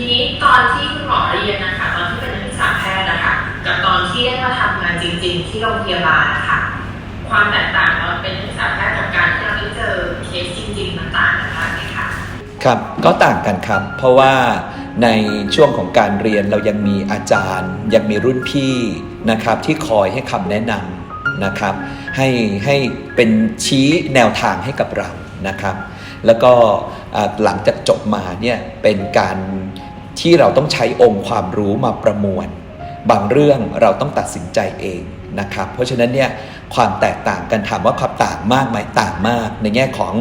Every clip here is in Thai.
ทีนี้ตอนที่คุณหมอเรียนนะคะตอนที่เป็นนักศึกษาแพทย์นะคะกับตอนที่ได้มาทำงานจริง ๆ ที่โรงพยาบาลนะคะความแตกต่างตอนเป็นนักศึกษาแพทย์กับการที่เราได้เจอเคสจริงๆมันต่างกันมากไหมคะครับก็ต่างกันครับ เพราะว่าในช่วงของการเรียนเรายังมีอาจารย์ ยังมีรุ่นพี่นะครับที่คอยให้คำแนะนำนะครับ ให้ให้เป็นชี้แนวทางให้กับเรานะครับ แล้วก็อ่าหลังจากจบมาเนี่ยเป็นการ ที่เราต้องใช้องค์ความรู้มาประมวล บางเรื่องเราต้องตัดสินใจเองนะครับ เพราะฉะนั้นเนี่ยความแตกต่างกันถามว่าความต่างมากไหมต่างมาก ในแง่ของ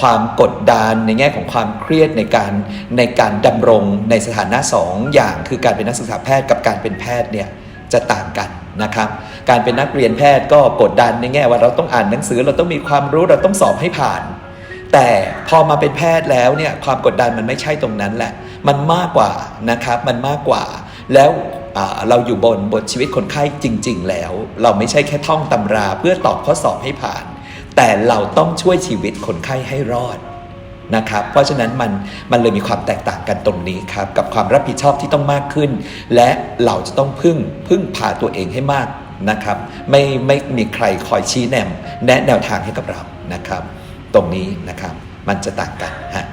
ความกดดันในแง่ของความเครียดในการในการดำรงในสถานะสองอย่างคือการเป็นนักศึกษาแพทย์กับการเป็นแพทย์เนี่ยจะต่างกันนะครับ การเป็นนักเรียนแพทย์ก็กดดันในแง่ว่าเราต้องอ่านหนังสือเราต้องมีความรู้เราต้องสอบให้ผ่าน แต่พอมาเป็นแพทย์แล้วเนี่ยความกดดันมันไม่ใช่ตรงนั้นแหละ มันมากกว่านะครับ มันมากกว่า แล้วเราอยู่บนบทชีวิตคนไข้จริง ๆ แล้ว เราไม่ใช่แค่ท่องตำราเพื่อตอบข้อสอบให้ผ่าน แต่เราต้องช่วยชีวิตคนไข้ให้รอดนะครับ เพราะฉะนั้นมันมันเลยมีความแตกต่างกันตรงนี้ครับ กับความรับผิดชอบที่ต้องมากขึ้น และเราจะต้องพึ่งพึ่งพาตัวเองให้มากนะครับ ไม่ไม่มีใครคอยชี้แนมแนะแนวทางให้กับเรานะครับ ตรงนี้นะครับมันจะต่างกันฮะ